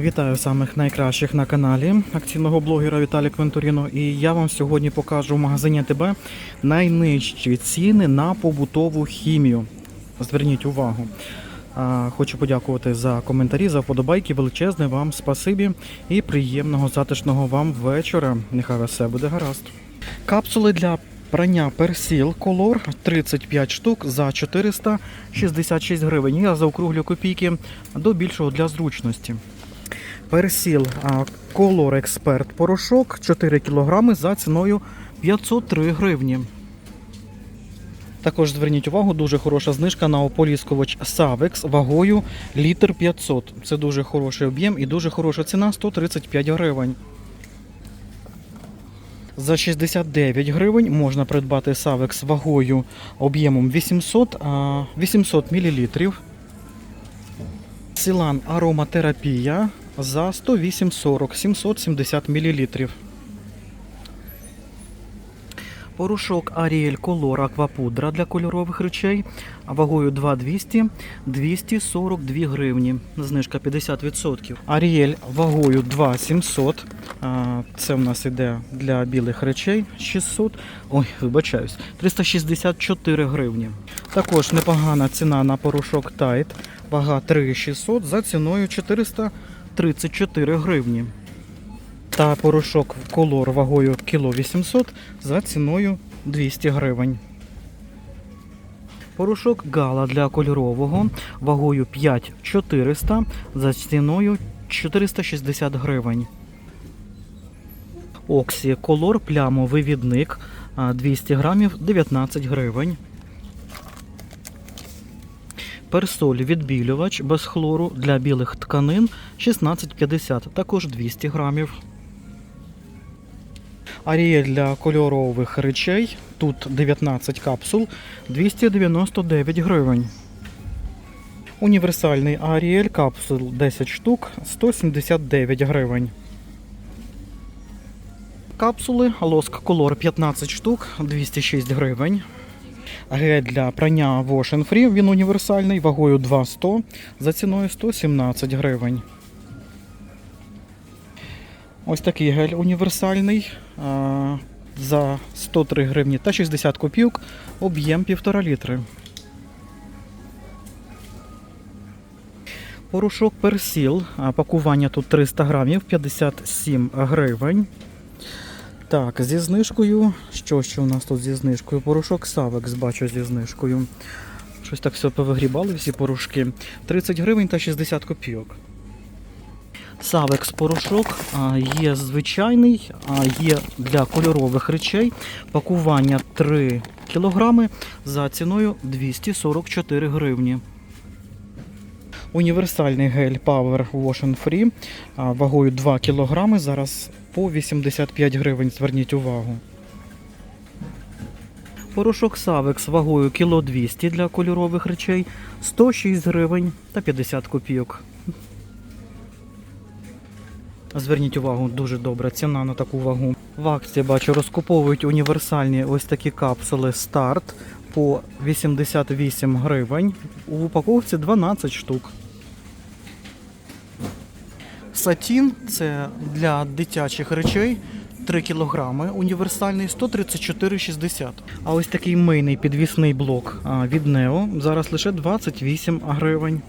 Вітаю самих найкращих на каналі акційного блогера Віталія Квентуріно. І я вам сьогодні покажу в магазині ТБ найнижчі ціни на побутову хімію. Зверніть увагу. Хочу подякувати за коментарі, за вподобайки. Величезне вам спасибі і приємного затишного вам вечора. Нехай все буде гаразд. Капсули для прання персіл колор 35 штук за 466 гривень. Я заокруглю копійки до більшого для зручності. Персіл Color Expert порошок 4 кг за ціною 503 гривні. Також зверніть увагу, дуже хороша знижка на ополіскувач Savex вагою літр 500. Це дуже хороший об'єм і дуже хороша ціна 135 гривень. За 69 гривень можна придбати Savex вагою об'ємом 800, 800 мл. Силан ароматерапія за 108,40 770 мл. Порошок Ariel Color Аквапудра для кольорових речей вагою 2200 242 гривні. Знижка 50%. Ariel вагою 2700. Це в нас іде для білих речей 600. Ой, вибачаюсь, 364 гривні. Також непогана ціна на порошок Tide. Вага 3600 за ціною 434 гривні. Та порошок колор вагою кіло 800 за ціною 200 гривень. Порошок Гала для кольорового вагою 5400 за ціною 460 гривень. Оксі колор плямовивідник а, 200 грамів 19 гривень. Персоль відбілювач без хлору для білих тканин 16,50, також 200 грамів. Аріель для кольорових речей. Тут 19 капсул 299 гривень. Універсальний Аріель капсул 10 штук 179 гривень. Капсули Лоск Колор 15 штук 206 гривень. Гель для прання Wash Free, він універсальний, вагою 2,100 за ціною 117 гривень. Ось такий гель універсальний за 103 гривні та 60 копійок, об'єм 1,5 літри. Порошок персіл, пакування тут 300 грамів, 57 гривень. Так, зі знижкою. Що ще у нас тут зі знижкою? Порошок Савекс бачу зі знижкою. Щось так все повигрібали всі порошки. 30 гривень та 60 копійок. Савекс порошок є звичайний, а є для кольорових речей. Пакування 3 кг за ціною 244 гривні. Універсальний гель Power Wash Free вагою 2 кг. Зараз по 85 гривень. Зверніть увагу. Порошок Савекс вагою кіло 200 для кольорових речей 106 гривень та 50 копійок. Зверніть увагу, дуже добра ціна на таку вагу. В акції бачу, розкуповують універсальні ось такі капсули старт по 88 гривень. У упаковці 12 штук. Сатін це для дитячих речей 3 кілограми, універсальний 134,60. А ось такий мийний підвісний блок від Нео зараз лише 28 гривень.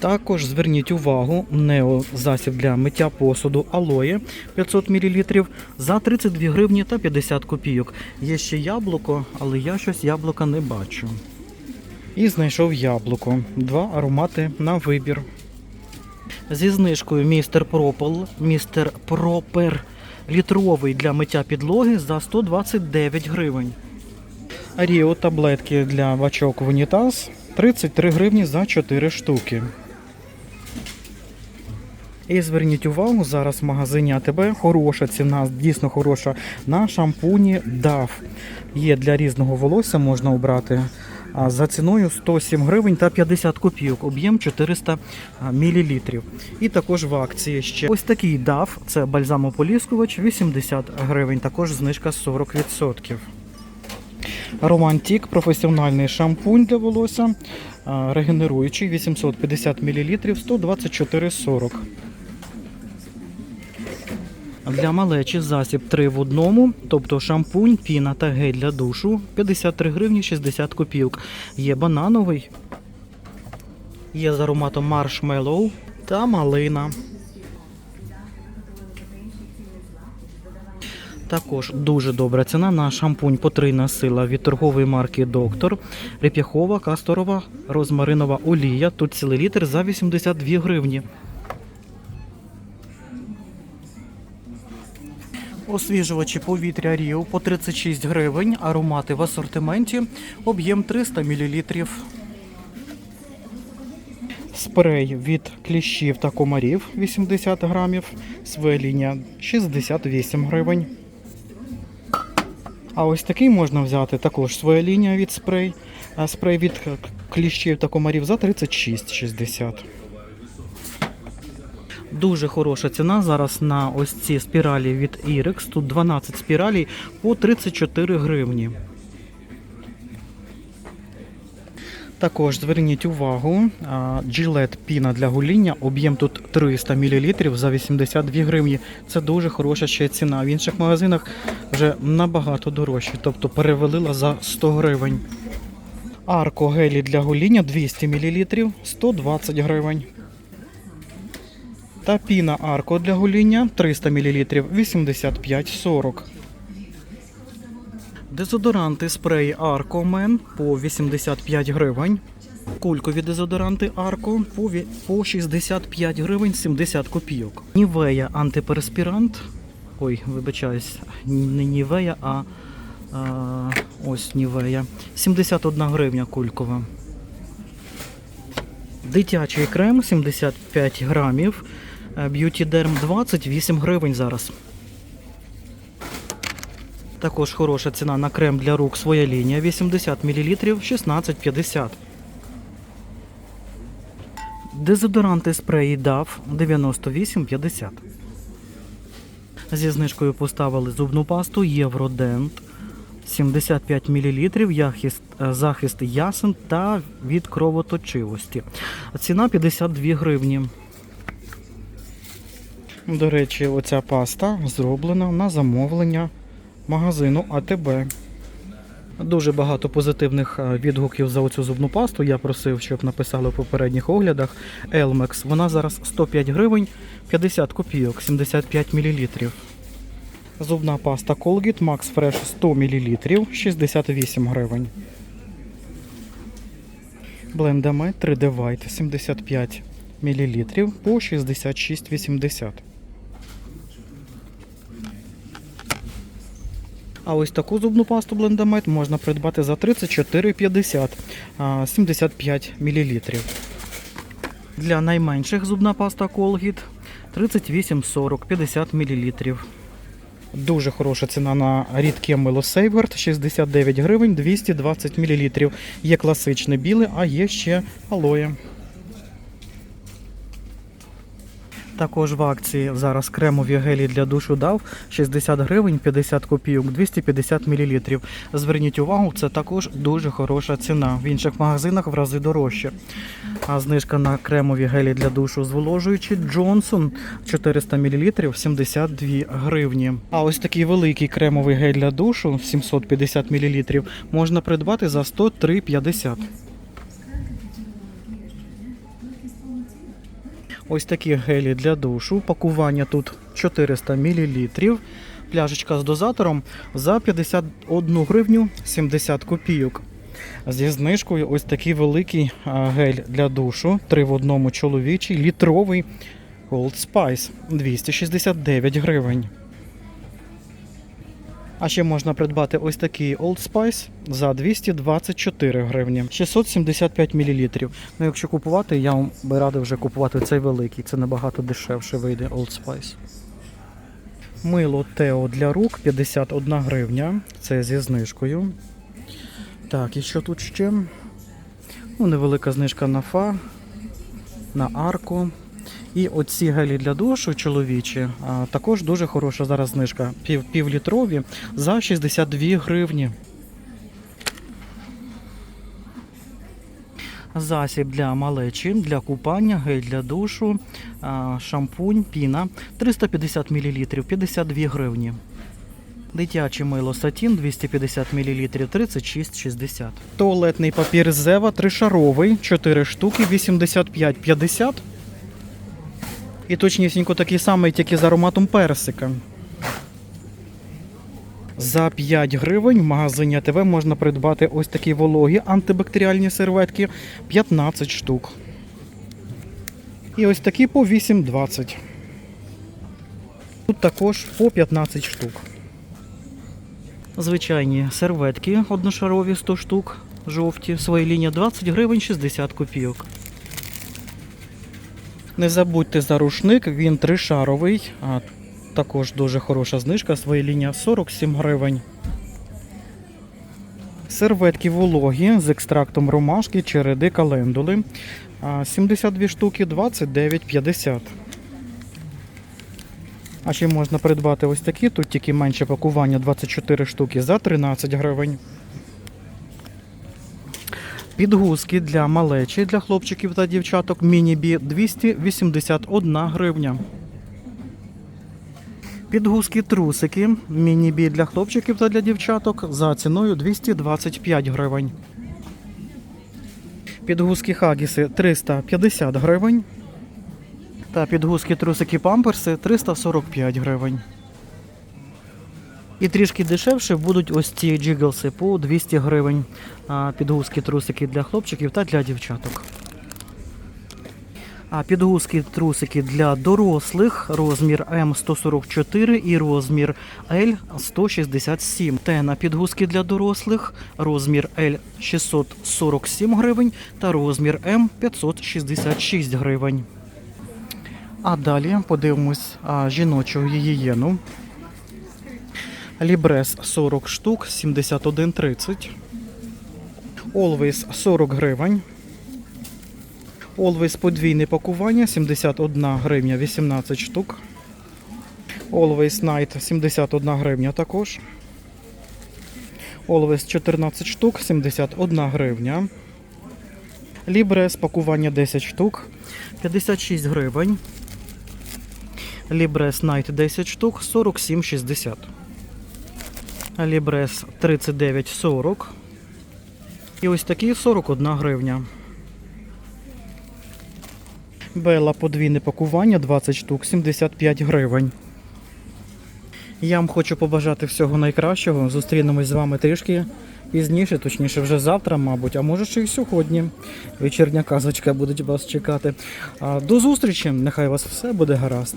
Також зверніть увагу, Нео засіб для миття посуду алоє 500 мл за 32 гривні та 50 копійок. Є ще яблуко, але я щось яблука не бачу. І знайшов яблуко. Два аромати на вибір. Зі знижкою містер Пропел, містер Пропер літровий для миття підлоги за 129 гривень. Ріо таблетки для бачок в унітаз 33 гривні за 4 штуки. І зверніть увагу, зараз в магазині АТБ хороша ціна, дійсно хороша, на шампуні DAF. Є для різного волосся, можна обрати за ціною 107 гривень та 50 копійок, об'єм 400 мл. І також в акції ще ось такий DAF, це бальзамополіскувач 80 гривень, також знижка 40%. Романтик, професіональний шампунь для волосся, регенеруючий 850 мл 124,40. Для малечі засіб 3 в одному, тобто шампунь, піна та гель для душу 53 гривні 60 копійок. Є банановий, є з ароматом маршмеллоу та малина. Також дуже добра ціна на шампунь потрійна сила від торгової марки Доктор. Реп'яхова, касторова, розмаринова олія. Тут цілий літр за 82 гривні. Освіжувачі повітря Ріо по 36 гривень, аромати в асортименті, об'єм 300 мл. Спрей від кліщів та комарів 80 грамів, свеління 68 гривень. А ось такий можна взяти також своя від спрей, спрей від кліщів та комарів за 36,60. Дуже хороша ціна зараз на ось ці спіралі від Irex. Тут 12 спіралей по 34 гривні. Також зверніть увагу, Gillette піна для гоління, об'єм тут 300 мл за 82 гривні. Це дуже хороша ще ціна. В інших магазинах вже набагато дорожче, тобто перевалила за 100 гривень. Арко гелі для гоління 200 мл 120 гривень. Та піна Арко для гоління 300 мл 85,40. Дезодоранти спреї Арко Мен по 85 гривень. Кулькові дезодоранти Арко по, по 65 гривень 70 копійок. Нівея антиперспірант. Ой, вибачаюсь, не Нівея, а, а ось Нівея. 71 гривня кулькова. Дитячий крем 75 грамів. Б'юті Дерм 28 гривень зараз. Також хороша ціна на крем для рук своя лінія 80 мл 16,50. Дезодоранти спреї DAF 98,50. Зі знижкою поставили зубну пасту Євродент 75 мл е, захист ясен та від кровоточивості. Ціна 52 гривні. До речі, оця паста зроблена на замовлення магазину АТБ. Дуже багато позитивних е, відгуків за оцю зубну пасту. Я просив, щоб написали в попередніх оглядах. Elmex. Вона зараз 105 гривень 50 копійок, 75 мл. Зубна паста Colgate Max Fresh 100 мл 68 гривень. Blendame 3D White 75 мл по 66,80. А ось таку зубну пасту Blendamite можна придбати за 34,50 75 мл. Для найменших зубна паста Colgate 38,40 50 мл. Дуже хороша ціна на рідке мило Сейвгард 69 гривень 220 мл. Є класичне біле, а є ще алоє. Також в акції зараз кремові гелі для душу дав 60 гривень 50 копійок 250 мл. Зверніть увагу, це також дуже хороша ціна. В інших магазинах в рази дорожче. А знижка на кремові гелі для душу зволожуючі Джонсон 400 мл 72 гривні. А ось такий великий кремовий гель для душу 750 мл можна придбати за 103,50. Ось такі гелі для душу. Пакування тут 400 мл. Пляжечка з дозатором за 51 гривню 70 копійок. Зі знижкою ось такий великий гель для душу. Три в одному чоловічий, літровий Old Spice 269 гривень. А ще можна придбати ось такий Old Spice за 224 гривні, 675 мл. Ну, якщо купувати, я вам би радив вже купувати цей великий. Це набагато дешевше вийде Old Spice. Мило Тео для рук 51 гривня. Це зі знижкою. Так, і що тут ще? Ну, невелика знижка на фа, на арку. І оці гелі для душу чоловічі також дуже хороша зараз знижка. Пів, півлітрові за 62 гривні. Засіб для малечі, для купання, гель для душу, шампунь, піна 350 мл 52 гривні. Дитяче мило сатін 250 мл 36,60. Туалетний папір Зева тришаровий 4 штуки 85,50 і точнісінько такий самий, тільки з ароматом персика. За 5 гривень в магазині АТВ можна придбати ось такі вологі антибактеріальні серветки 15 штук. І ось такі по 8,20. Тут також по 15 штук. Звичайні серветки одношарові 100 штук, жовті, своя лінія 20 гривень 60 копійок. Не забудьте за рушник, він тришаровий, а також дуже хороша знижка, своя лінія 47 гривень. Серветки вологі з екстрактом ромашки, череди, календули. 72 штуки 29,50. А ще можна придбати ось такі, тут тільки менше пакування 24 штуки за 13 гривень. Підгузки для малечі, для хлопчиків та дівчаток міні-бі 281 гривня. Підгузки трусики міні-бі для хлопчиків та для дівчаток за ціною 225 гривень. Підгузки хагіси 350 гривень. Та підгузки трусики памперси 345 гривень. І трішки дешевше будуть ось ці джиглси по 200 гривень. Підгузки трусики для хлопчиків та для дівчаток. А підгузки трусики для дорослих розмір М144 і розмір L167. Тена підгузки для дорослих розмір L647 гривень та розмір М566 гривень. А далі подивимось а, жіночу гігієну. Лібрес 40 штук, 71,30. Always 40 гривень. Always подвійне пакування 71 гривня 18 штук. Always Night 71 гривня також. Always 14 штук 71 гривня. Лібрес пакування 10 штук 56 гривень. Лібрес Night 10 штук 47,60. Лібрес 39,40. І ось такі 41 гривня. Бела подвійне пакування 20 штук 75 гривень. Я вам хочу побажати всього найкращого. Зустрінемось з вами трішки пізніше, точніше, вже завтра, мабуть, а може ще й сьогодні. Вечірня казочка будуть вас чекати. До зустрічі! Нехай у вас все буде гаразд.